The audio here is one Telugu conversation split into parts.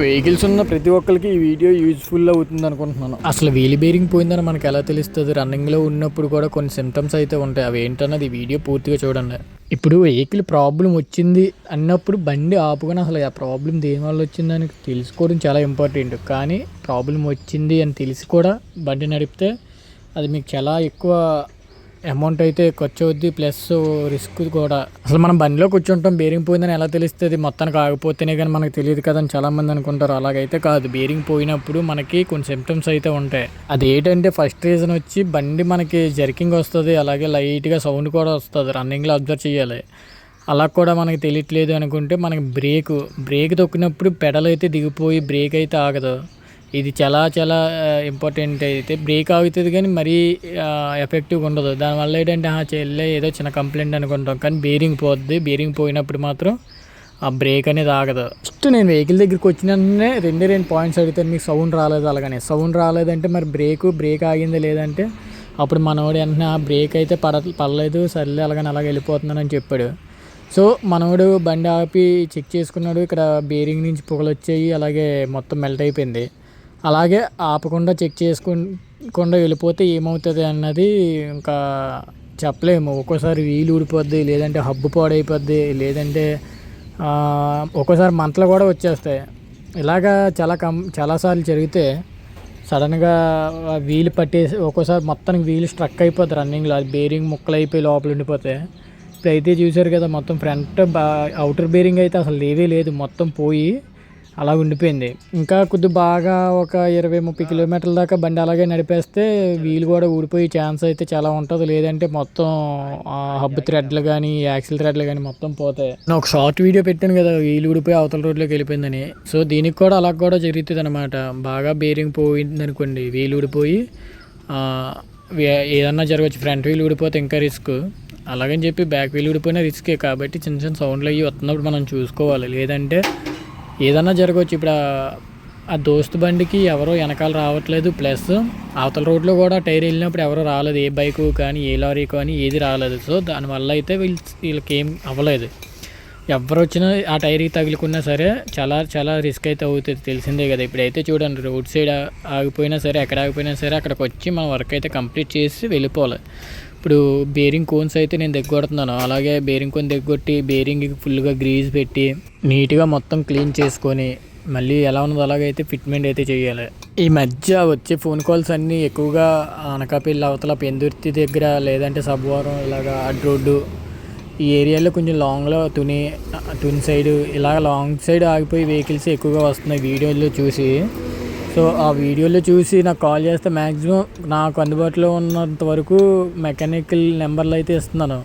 వెహికల్స్ ఉన్న ప్రతి ఒక్కరికి ఈ వీడియో యూజ్ఫుల్ అవుతుంది అనుకుంటున్నాను. అసలు వీల్ బేరింగ్ పోయిందని మనకు ఎలా తెలుస్తుంది? రన్నింగ్లో ఉన్నప్పుడు కూడా కొన్ని సిమ్టమ్స్ అయితే ఉంటాయి. అవి ఏంటన్నది వీడియో పూర్తిగా చూడండి. ఇప్పుడు వెహికల్ ప్రాబ్లం వచ్చింది అన్నప్పుడు బండి ఆపుకొని అసలు ఆ ప్రాబ్లం దేనివల్ల వచ్చిందని తెలుసుకోవడం చాలా ఇంపార్టెంట్ కానీ ప్రాబ్లం వచ్చింది అని తెలిసి కూడా బండి నడిపితే అది మీకు చాలా ఎక్కువ అమౌంట్ అయితే ఖర్చు అవుద్ది ప్లస్ రిస్క్ కూడా. అసలు మనం బండిలో కూర్చుంటాం బేరింగ్ పోయిందని ఎలా తెలుస్తుంది? మొత్తానికి ఆగిపోతేనే కానీ మనకు తెలియదు కదా అని చాలామంది అనుకుంటారు. అలాగైతే కాదు. బేరింగ్ పోయినప్పుడు మనకి కొన్ని సిమ్టమ్స్ అయితే ఉంటాయి. అది ఏంటంటే ఫస్ట్ రీజన్ వచ్చి బండి మనకి జర్కింగ్ వస్తుంది అలాగే లైట్గా సౌండ్ కూడా వస్తుంది రన్నింగ్లో అబ్జర్వ్ చేయాలి. అలా కూడా మనకి తెలియట్లేదు అనుకుంటే మనకి బ్రేక్ బ్రేక్ తొక్కినప్పుడు పెడల్ అయితే దిగిపోయి బ్రేక్ అయితే ఆగదు. ఇది చాలా చాలా ఇంపార్టెంట్ అయితే. బ్రేక్ ఆగుతుంది కానీ మరీ ఎఫెక్టివ్గా ఉండదు. దానివల్ల ఏంటంటే ఆ చెల్లె ఏదో చిన్న కంప్లైంట్ అనుకుంటాం. కానీ బేరింగ్ పోద్ది. బేరింగ్ పోయినప్పుడు మాత్రం ఆ బ్రేక్ అనేది ఆగదు. ఫస్ట్ నేను వెహికల్ దగ్గరికి వచ్చిన వెంటనే రెండే రెండు పాయింట్స్ అడుగుతాను మీకు సౌండ్ రాలేదు అలాగనే. సౌండ్ రాలేదంటే మరి బ్రేక్ బ్రేక్ ఆగింది లేదంటే అప్పుడు మనవాడు వెంటనే ఆ బ్రేక్ అయితే పడ పడలేదు. సర్లే అలాగని అలాగ వెళ్ళిపోతున్నానని చెప్పాడు. సో మనవాడు బండి ఆపి చెక్ చేసుకున్నాడు. ఇక్కడ బేరింగ్ నుంచి పొగలు వచ్చాయి. అలాగే మొత్తం మెల్ట్ అయిపోయింది. అలాగే ఆపకుండా చెక్ చేసుకోకుండా వెళ్ళిపోతే ఏమవుతుంది అన్నది ఇంకా చెప్పలేము. ఒక్కోసారి వీలు ఊడిపోద్ది లేదంటే హబ్బు పాడైపోద్ది లేదంటే ఒక్కోసారి మంటలు కూడా వచ్చేస్తాయి. ఇలాగా చాలా కం చాలాసార్లు జరిగితే సడన్గా వీలు పట్టేసి ఒక్కోసారి మొత్తానికి వీలు స్ట్రక్ అయిపోద్ది రన్నింగ్లో. అది బేరింగ్ ముక్కలు అయిపోయి లోపల ఉండిపోతే. ఇప్పుడు అయితే చూసారు కదా మొత్తం ఫ్రంట్ బా అవుటర్ బేరింగ్ అయితే అసలు లేవే లేదు. మొత్తం పోయి అలా ఉండిపోయింది. ఇంకా కొద్ది బాగా ఒక ఇరవై ముప్పై కిలోమీటర్ల దాకా బండి అలాగే నడిపేస్తే వీలు కూడా ఊడిపోయే ఛాన్స్ అయితే చాలా ఉంటుంది. లేదంటే మొత్తం హబ్ థ్రెడ్లు కానీ యాక్సిల్ థ్రెడ్లు కానీ మొత్తం పోతాయి. నేను ఒక షార్ట్ వీడియో పెట్టాను కదా వీలు ఊడిపోయి అవతల రోడ్లోకి వెళ్ళిపోయిందని. సో దీనికి కూడా అలా కూడా జరుగుతుంది అనమాట బాగా బేరింగ్ పోయింది అనుకోండి వీలు ఊడిపోయి ఏదన్నా జరగచ్చు. ఫ్రంట్ వీల్ ఊడిపోతే ఇంకా రిస్క్ అలాగని చెప్పి బ్యాక్ వీల్ ఊడిపోయినా రిస్కే కాబట్టి చిన్న చిన్న సౌండ్లు అవి వస్తున్నప్పుడు మనం చూసుకోవాలి. లేదంటే ఏదన్నా జరగవచ్చు ఇప్పుడు ఆ- దోస్తు బండికి ఎవరో వెనకాల రావట్లేదు. ప్లస్ అవతల రోడ్లో కూడా టైర్ వెళ్ళినప్పుడు ఎవరో రాలేదు. ఏ బైకు కానీ ఏ లారీ కానీ ఏది రాలేదు. సో దానివల్ల అయితే వీళ్ళు వీళ్ళకి ఏం అవ్వలేదు. ఎవరు వచ్చినా ఆ టైర్కి తగులుకున్నా సరే చాలా చాలా రిస్క్ అయితే అవుతుంది. తెలిసిందే కదా. ఇప్పుడైతే చూడండి రోడ్ సైడ్ ఆగిపోయినా సరే ఎక్కడ ఆగిపోయినా సరే అక్కడికి వచ్చి మన వర్క్ అయితే కంప్లీట్ చేసి వెళ్ళిపోవాలి. ఇప్పుడు బేరింగ్ కోన్స్ అయితే నేను దగ్గొడుతున్నాను అలాగే బేరింగ్ కోన్ దగ్గొట్టి బేరింగ్కి ఫుల్గా గ్రీజ్ పెట్టి నీట్గా మొత్తం క్లీన్ చేసుకొని మళ్ళీ ఎలా ఉన్నదో అలాగైతే ఫిట్మెంట్ అయితే చేయాలి. ఈ మధ్య వచ్చే ఫోన్ కాల్స్ అన్నీ ఎక్కువగా అనకాపల్లి అవతల పెందుర్తి దగ్గర లేదంటే సబ్వారం ఇలాగా అడ్ రోడ్డు ఈ ఏరియాలో కొంచెం లాంగ్లో తుని తుని సైడ్ ఇలా లాంగ్ సైడ్ ఆగిపోయి వెహికల్స్ ఎక్కువగా వస్తున్నాయి. వీడియోలో చూసి సో ఆ వీడియోలో చూసి నాకు కాల్ చేస్తే మ్యాక్సిమం నాకు అందుబాటులో ఉన్నంత వరకు మెకానికల్ నెంబర్లు అయితే ఇస్తున్నాను.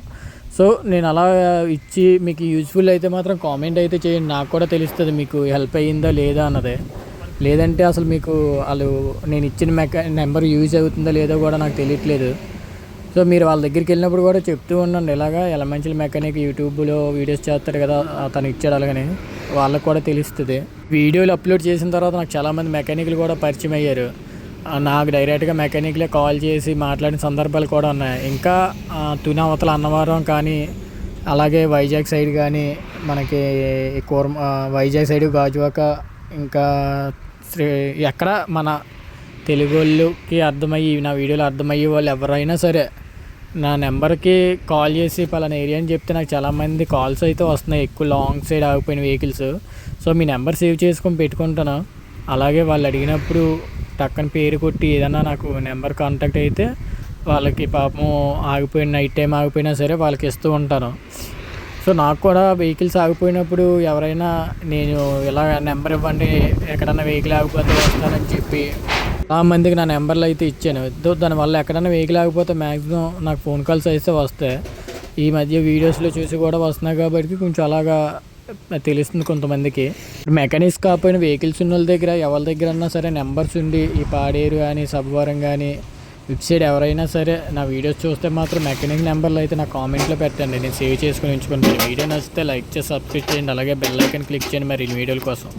సో నేను అలా ఇచ్చి మీకు యూజ్ఫుల్ అయితే మాత్రం కామెంట్ అయితే చేయండి. నాకు కూడా తెలుస్తుంది మీకు హెల్ప్ అయ్యిందా లేదా అన్నది. లేదంటే అసలు మీకు వాళ్ళు నేను ఇచ్చిన మెకా నెంబర్ యూజ్ అవుతుందా లేదో కూడా నాకు తెలియట్లేదు. సో మీరు వాళ్ళ దగ్గరికి వెళ్ళినప్పుడు కూడా చెప్తూ ఉండండి. ఇలాగా ఎలమంచిల మెకానిక్ యూట్యూబ్లో వీడియోస్ చేస్తారు కదా తను ఇచ్చాడు అలాగని. వాళ్ళకి కూడా తెలుస్తుంది. వీడియోలు అప్లోడ్ చేసిన తర్వాత నాకు చాలామంది మెకానిక్లు కూడా పరిచయం అయ్యారు. నాకు డైరెక్ట్గా మెకానిక్లే కాల్ చేసి మాట్లాడిన సందర్భాలు కూడా ఉన్నాయి. ఇంకా తుని అవతల అన్నవరం కానీ అలాగే వైజాగ్ సైడ్ కానీ మనకి కూర వైజాగ్ సైడ్ గాజువాక ఇంకా శ్రీ ఎక్కడ మన తెలుగు వాళ్ళకి అర్థమయ్యి నా వీడియోలో అర్థమయ్యే వాళ్ళు ఎవరైనా సరే నా నెంబర్కి కాల్ చేసి పలానా ఏరియా అని చెప్తే నాకు చాలామంది కాల్స్ అయితే వస్తున్నాయి. ఎక్కువ లాంగ్ సైడ్ ఆగిపోయిన వెహికల్స్. సో మీ నెంబర్ సేవ్ చేసుకొని పెట్టుకుంటాను? అలాగే వాళ్ళు అడిగినప్పుడు టక్కన పేరు కొట్టి ఏదన్నా నాకు నెంబర్ కాంటాక్ట్ అయితే వాళ్ళకి పాపం ఆగిపోయిన నైట్ టైం ఆగిపోయినా సరే వాళ్ళకి ఇస్తూ ఉంటాను. సో నాకు కూడా వెహికల్స్ ఆగిపోయినప్పుడు ఎవరైనా నేను ఇలా నెంబర్ ఇవ్వండి ఎక్కడన్నా వెహికల్ ఆగిపోతే వస్తానని చెప్పి చాలా మందికి నా నెంబర్లు అయితే ఇచ్చాను. దో దానివల్ల ఎక్కడైనా వెహికల్ ఆగిపోతే మ్యాక్సిమం నాకు ఫోన్ కాల్స్ అయితే వస్తాయి. ఈ మధ్య వీడియోస్లో చూసి కూడా వస్తున్నాయి కాబట్టి కొంచెం అలాగా తెలుస్తుంది కొంతమందికి. మెకానిక్స్ కాకపోయిన వెహికల్స్ ఉన్న వాళ్ళ దగ్గర ఎవరి దగ్గర అన్నా సరే నెంబర్స్ ఉండి ఈ పాడేరు కానీ సబ్వరం కానీ వెబ్సైట్ ఎవరైనా సరే నా వీడియోస్ చూస్తే మాత్రం మెకానిక్ నెంబర్లు అయితే నా కామెంట్లో పెట్టండి. నేను సేవ్ చేసుకుని ఉంచుకుంటాను. వీడియో నచ్చితే లైక్ చేసి సబ్స్క్రైబ్ చేయండి. అలాగే బెల్ ఐకన్ క్లిక్ చేయండి మరి ఈ వీడియోల కోసం.